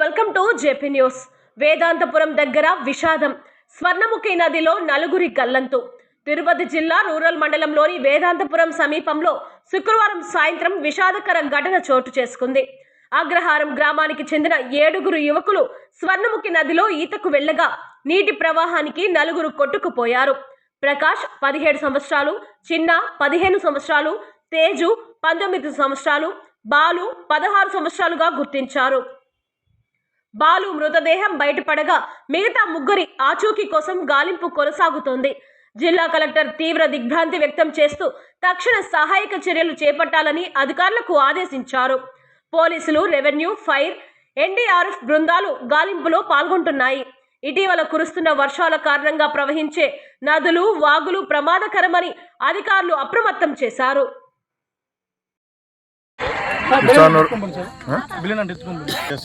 To JP news. Vedantapuram దగ్గర విషాదం. స్వర్ణముఖి నదిలో నలుగురి గల్లంతు. తిరుపతి జిల్లా రూరల్ మండలంలోని వేదాంతపురం సమీపంలో శుక్రవారం సాయంత్రం విషాదకర ఘటన చోటు చేసుకుంది. అగ్రహారం గ్రామానికి చెందిన ఏడుగురు యువకులు స్వర్ణముఖి నదిలో ఈతకు వెళ్ళగా నీటి ప్రవాహానికి నలుగురు కొట్టుకుపోయారు. ప్రకాష్ పదిహేడు సంవత్సరాలు చిన్న పదిహేను సంవత్సరాలు తేజు పంతొమ్మిది సంవత్సరాలు బాలు పదహారు సంవత్సరాలుగా గుర్తించారు. బాలు మృతదేహం బయటపడగా మిగతా ముగ్గురి ఆచూకీ కోసం గాలింపు కొనసాగుతోంది. జిల్లా కలెక్టర్ తీవ్ర దిగ్భ్రాంతి వ్యక్తం చేస్తూ తక్షణ సహాయక చర్యలు చేపట్టాలని అధికారులకు ఆదేశించారు. పోలీసులు రెవెన్యూ ఫైర్ ఎన్డీఆర్ఎఫ్ బృందాలు గాలింపులో పాల్గొంటున్నాయి. ఇటీవల కురుస్తున్న వర్షాల కారణంగా ప్రవహించే నదులు వాగులు ప్రమాదకరమని అధికారులు అప్రమత్తం చేశారు. ఇచ్చానూరు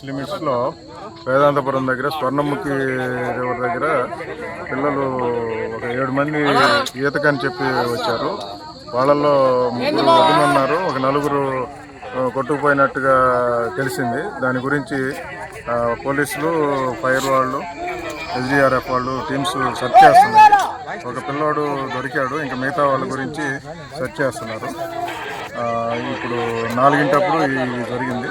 లిమిట్స్లో వేదాంతపురం దగ్గర స్వర్ణముఖి రివర్ దగ్గర పిల్లలు ఒక ఏడు మంది ఈతకని చెప్పి వచ్చారు. వాళ్ళల్లో ముగ్గురు ఉన్నారు. ఒక నలుగురు కొట్టుకుపోయినట్టుగా తెలిసింది. దాని గురించి పోలీసులు ఫైర్ వాళ్ళు ఎస్డిఆర్ఎఫ్ వాళ్ళు టీమ్స్ సెర్చ్ చేస్తున్నారు. ఒక పిల్లోడు దొరికాడు. ఇంకా మిగతా వాళ్ళ గురించి సెర్చ్ చేస్తున్నారు. ఇప్పుడు నాలుగింటప్పుడు ఇది జరిగింది.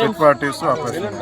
Set parties operation